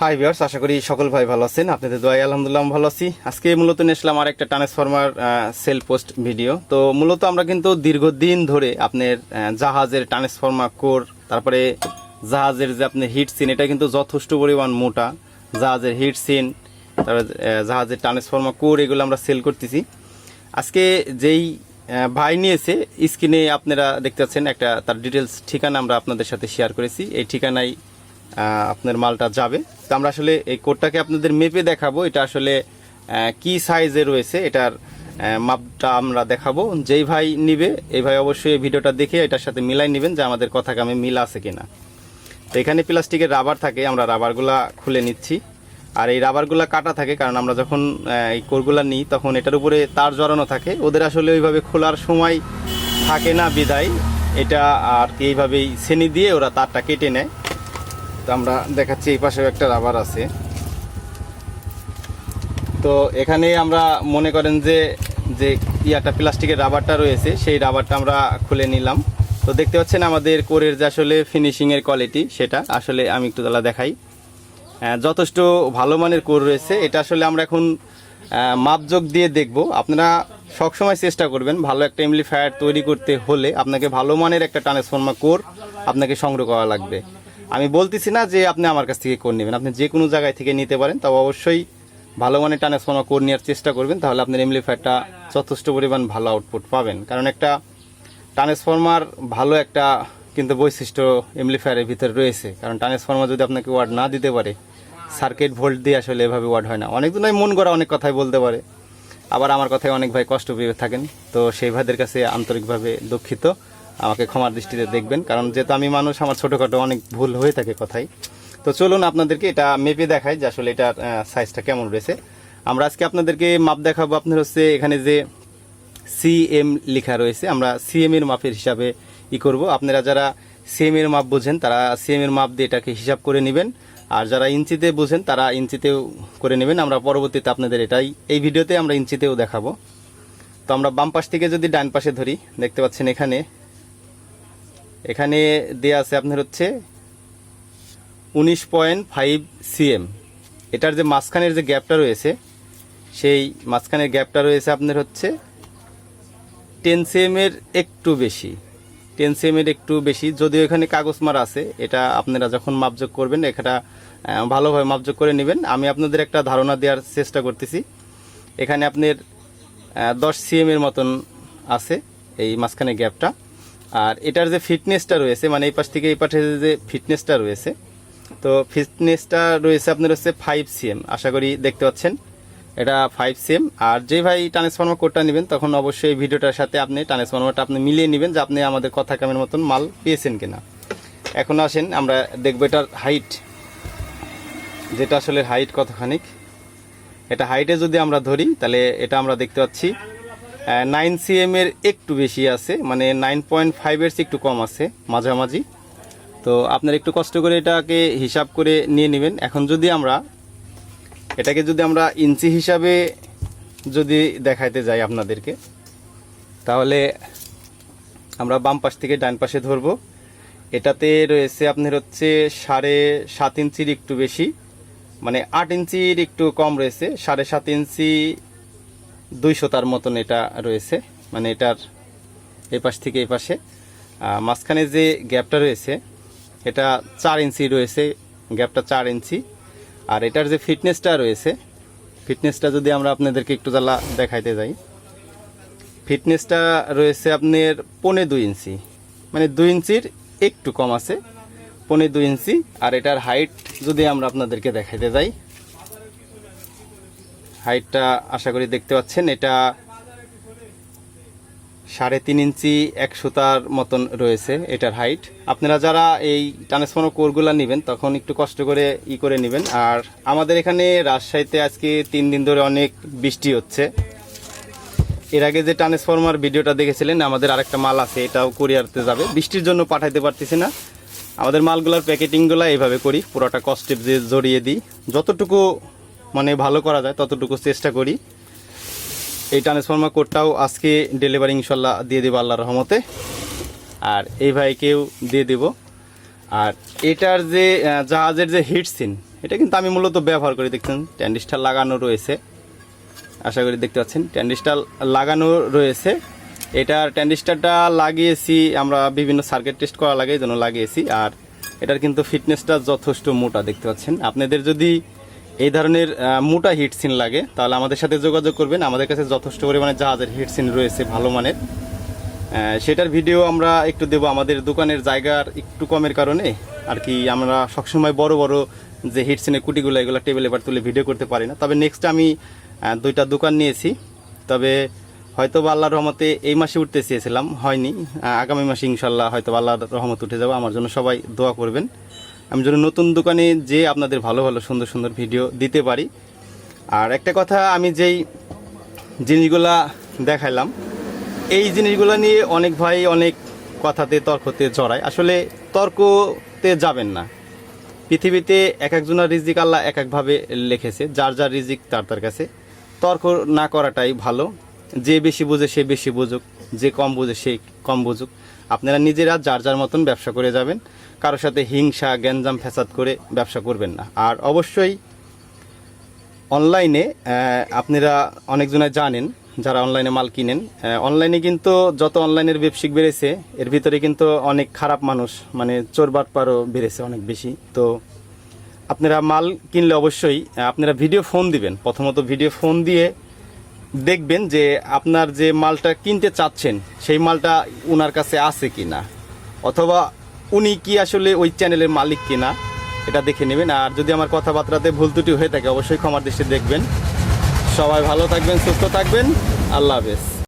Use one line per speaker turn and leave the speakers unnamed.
Hi viewers আশা করি সকল ভাই ভালো আছেন। আপনাদের দোয়াই আলহামদুলিল্লাহ ভালো আছি। আজকে মূলত নিয়ে আসলাম আর একটা ট্রান্সফরমার সেল পোস্ট ভিডিও তো মূলত আমরা কিন্তু দীর্ঘদিন ধরে আপনার জাহাজের ট্রান্সফরমার কোর তারপরে জাহাজের যে আপনার হিট সিন এটা কিন্তু যথেষ্ট পরিমাণ মোটা। জাহাজের হিট সিন তারপরে জাহাজের ট্রান্সফরমার কোর এগুলো আমরা সেল করতেছি। আজকে যেই ভাই নিয়েছে স্ক্রিনে আপনারা দেখতে পাচ্ছেন একটা, তার ডিটেলস ঠিকানা আমরা আপনাদের সাথে শেয়ার করেছি। এই ঠিকানায় আপনার মালটা যাবে। তো আমরা আসলে এই কোডটাকে আপনাদের মেপে দেখাবো। এটা আসলে কি সাইজে রয়েছে, এটার মাপটা আমরা দেখাবো। যেই ভাই নিবে, এই ভাই অবশ্যই ভিডিওটা দেখে এটার সাথে মিলাই নেবেন যে আমাদের কথা কামে মিল আছে কিনা। তো এখানে প্লাস্টিকের রাবার থাকে, আমরা রাবারগুলা খুলে নিচ্ছি। আর এই রাবারগুলা কাটা থাকে, কারণ আমরা যখন এই কোরগুলা নিই, তখন এটার উপরে তার জড়ানো থাকে। ওদের আসলে ওইভাবে খোলার সময় থাকে না বিদায়। এটা আর কি এইভাবেই শ্রেণি দিয়ে ওরা তারটা কেটে নেয়। তো আমরা দেখাচ্ছি এই পাশেও একটা রাবার আছে। তো এখানে আমরা মনে করেন যে যে ইয়াটা প্লাস্টিকের রাবারটা রয়েছে, সেই রাবারটা আমরা খুলে নিলাম। তো দেখতে পাচ্ছেন আমাদের কোরের যে আসলে ফিনিশিংয়ের কোয়ালিটি সেটা আসলে আমি একটু তাহলে দেখাই। যথেষ্ট ভালো মানের কোর রয়েছে। এটা আসলে আমরা এখন মাপযোগ দিয়ে দেখব। আপনারা সবসময় চেষ্টা করবেন ভালো একটা এমপ্লিফায়ার তৈরি করতে হলে আপনাকে ভালো মানের একটা ট্রান্সফর্মার কোর আপনাকে সংগ্রহ করা লাগবে। আমি বলতেছি না যে আপনি আমার কাছ থেকে কোর নেবেন। আপনি যে কোনো জায়গায় থেকে নিতে পারেন, তবে অবশ্যই ভালো মানের ট্রান্সফর্মার কোর নেওয়ার চেষ্টা করবেন, তাহলে আপনার এমপ্লিফায়ারটা যথেষ্ট পরিমাণ ভালো আউটপুট পাবেন। কারণ একটা ট্রান্সফর্মার ভালো একটা কিন্তু বৈশিষ্ট্য এমপ্লিফায়ারের ভিতরে রয়েছে। কারণ ট্রান্সফর্মার যদি আপনাকে ওয়ার্ড না দিতে পারে সার্কিট ভোল্ট দিয়ে আসলে এভাবে ওয়ার্ড হয় না। অনেক অনেকজনই মন করা অনেক কথাই বলতে পারে। আবার আমার কথায় অনেক ভাই কষ্ট পেয়ে থাকেন, তো সেই ভাইদের কাছে আন্তরিকভাবে দুঃখিত। আমাকে ক্ষমার দৃষ্টিতে দেখবেন, কারণ যেহেতু আমি মানুষ, আমার ছোটোখাটো অনেক ভুল হয়ে থাকে কথাই। তো চলুন আপনাদেরকে এটা মেপে দেখাই যে আসলে এটার সাইজটা কেমন রয়েছে। আমরা আজকে আপনাদেরকে মাপ দেখাবো আপনার হচ্ছে এখানে যে সিএম লেখা রয়েছে, আমরা সিএম এর মাপের হিসাবে ই করব। আপনারা যারা সিএম এর মাপ বোঝেন, তারা সিএম এর মাপ দিয়ে এটাকে হিসাব করে নেবেন। আর যারা ইঞ্চিতে বোঝেন, তারা ইঞ্চিতেও করে নেবেন। আমরা পরবর্তীতে আপনাদের এটাই, এই ভিডিওতে আমরা ইঞ্চিতেও দেখাবো। তো আমরা বাম পাশ থেকে যদি ডান পাশে ধরি, দেখতে পাচ্ছেন এখানে এখানে দেয়া আছে আপনার হচ্ছে উনিশ পয়েন্ট ফাইভ সিএম। এটার যে মাঝখানের যে গ্যাপটা রয়েছে, সেই মাঝখানের গ্যাপটা রয়েছে আপনার হচ্ছে টেন এর একটু বেশি। টেন এর একটু বেশি, যদিও এখানে কাগজ মারা আছে, এটা আপনারা যখন মাপযোগ করবেন এটা ভালোভাবে মাপযোগ করে নেবেন। আমি আপনাদের একটা ধারণা দেওয়ার চেষ্টা করতেছি। এখানে আপনার দশ সিএমের মতন আছে এই মাঝখানে গ্যাপটা। আর এটার যে ফিটনেসটা রয়েছে মানে এই পাশ থেকে এই পাশে যে ফিটনেসটা রয়েছে, তো ফিটনেসটা রয়েছে আপনার হচ্ছে ফাইভ সিএম আশা করি দেখতে পাচ্ছেন। এটা ফাইভ সিএম আর যে ভাই ট্রান্সফর্মার কোডটা নেবেন, তখন অবশ্যই ভিডিওটার সাথে আপনি ট্রান্সফর্মারটা আপনি মিলিয়ে নেবেন, যে আপনি আমাদের কথা কামের মতন মাল পেয়েছেন কিনা। এখন আসেন, আমরা দেখব এটার হাইট যেটা আসলে হাইট কতখানিক। এটা হাইটে যদি আমরা ধরি, তাহলে এটা আমরা দেখতে পাচ্ছি নাইন সিএম এর একটু বেশি আছে মানে নাইন পয়েন্ট ফাইভের একটু কম আছে মাঝামাঝি। তো আপনার একটু কষ্ট করে এটাকে হিসাব করে নিয়ে নেবেন। এখন যদি আমরা, এটাকে যদি আমরা ইঞ্চি হিসাবে যদি দেখাইতে যাই আপনাদেরকে, তাহলে আমরা বাম পাশ থেকে ডান পাশে ধরবো। এটাতে রয়েছে আপনার হচ্ছে সাড়ে সাত ইঞ্চির একটু বেশি মানে আট ইঞ্চির একটু কম রয়েছে, সাড়ে সাত ইঞ্চি দুইশো তার মতন এটা রয়েছে। মানে এটার এই পাশ থেকে এই পাশে মাঝখানে যে গ্যাপটা রয়েছে, এটা চার ইঞ্চি রয়েছে, গ্যাপটা চার ইঞ্চি। আর এটার যে ফিটনেসটা রয়েছে, ফিটনেসটা যদি আমরা আপনাদেরকে একটু জ্বালা দেখাইতে যাই। ফিটনেসটা রয়েছে আপনার পনে দুই ইঞ্চি। মানে দুই ইঞ্চির একটু কম আছে, পনে দুই ইঞ্চি। আর এটার হাইট যদি আমরা আপনাদেরকে দেখাইতে যাই। হাইটটা আশা করি দেখতে পাচ্ছেন, এটা সাড়ে তিন ইঞ্চি এক সুতার মতন রয়েছে এটার হাইট। আপনারা যারা এই ট্রান্সফর্মার কোরগুলো নেবেন, তখন একটু কষ্ট করে ই করে নেবেন। আর আমাদের এখানে রাজশাহীতে আজকে তিন দিন ধরে অনেক বৃষ্টি হচ্ছে। এর আগে যে ট্রান্সফর্মার ভিডিওটা দেখেছিলেন, আমাদের আরেকটা মাল আছে, এটাও কুরিয়ারতে যাবে। বৃষ্টির জন্য পাঠাইতে পারতেছি না। আমাদের মালগুলোর প্যাকেটিংগুলো এইভাবে করি, পুরোটা কস্টেপ দিয়ে জড়িয়ে দিই। যতটুকু মানে ভালো করা যায়, ততটুকু চেষ্টা করি। এই ট্রান্সফর্মার কোডটাও আজকে ডেলিভারি ইনশাল্লাহ দিয়ে দেবো আল্লাহর রহমতে। আর এই ভাইকেও দিয়ে দেব। আর এটার যে জাহাজের যে হিট সিন এটা কিন্তু আমি মূলত ব্যবহার করি, দেখছেন? ট্যান্ডিস্টার লাগানো রয়েছে। আশা করি দেখতে পাচ্ছেন ট্যান্ডিস্টার লাগানো রয়েছে। এটার ট্যান্ডিস্টারটা লাগিয়েছি, আমরা বিভিন্ন সার্কিট টেস্ট করা লাগে, এই জন্য লাগিয়েছি। আর এটার কিন্তু ফিটনেসটা যথেষ্ট মোটা, দেখতে পাচ্ছেন? আপনাদের যদি এই ধরনের মোটা হিট সিন লাগে। তাহলে আমাদের সাথে যোগাযোগ করবেন। আমাদের কাছে যথেষ্ট পরিমাণে জাহাজের হিট সিন রয়েছে ভালো মানের। সেটার ভিডিও আমরা একটু দেব আমাদের দোকানের জায়গার একটু কমের কারণে। আর কি আমরা সবসময় বড় বড় যে হিটসিনের কুটিগুলো, এগুলো টেবিলে এবার তুলে ভিডিও করতে পারি না। তবে নেক্সট আমি দুইটা দোকান নিয়েছি। তবে হয়তো বা আল্লাহর রহমতে এই মাসে উঠতে চেয়েছিলাম, হয়নি। আগামী মাসে ইনশাল্লাহ হয়তো আল্লাহর রহমত উঠে যাব। আমার জন্য সবাই দোয়া করবেন। আমি যেন নতুন দোকানে যে আপনাদের ভালো ভালো সুন্দর সুন্দর ভিডিও দিতে পারি। আর একটা কথা আমি যেই জিনিসগুলা দেখাইলাম, এই জিনিসগুলো নিয়ে অনেক ভাই অনেক কথাতে, তর্কতে জড়ায়। আসলে তর্কতে যাবেন না। পৃথিবীতে এক একজনের রিজিক আল্লাহ এক একভাবে লিখেছে, যার যার রিজিক তার তার কাছে। তর্ক না করাটাই ভালো। যে বেশি বোঝে সে বেশি বুঝুক, যে কম বোঝে সে কম বুঝুক। আপনারা নিজেরা যার যার মতন ব্যবসা করে যাবেন। কারোর সাথে হিংসা, গ্যাঞ্জাম, ফ্যাসাদ করে ব্যবসা করবেন না। আর অবশ্যই অনলাইনে আপনারা অনেকজনে জানেন, যারা অনলাইনে মাল কিনেন অনলাইনে কিন্তু যত অনলাইনের ব্যবসায়িক বেড়েছে, এর ভিতরে কিন্তু অনেক খারাপ মানুষ মানে চোর বাটপারও বেড়েছে অনেক বেশি। তো আপনারা মাল কিনলে অবশ্যই আপনারা ভিডিও ফোন দিবেন। প্রথমত ভিডিও ফোন দিয়ে দেখবেন যে আপনার যে মালটা কিনতে চাচ্ছেন, সেই মালটা ওনার কাছে আছে কি না অথবা উনি কি আসলে ওই চ্যানেলের মালিক কিনা, এটা দেখে নেবেন। আর যদি আমার কথাবার্তাতে ভুল ত্রুটি হয়ে থাকে, অবশ্যই ক্ষমার দৃষ্টি দেখবেন। সবাই ভালো থাকবেন, সুস্থ থাকবেন। আল্লাহ হাফেজ।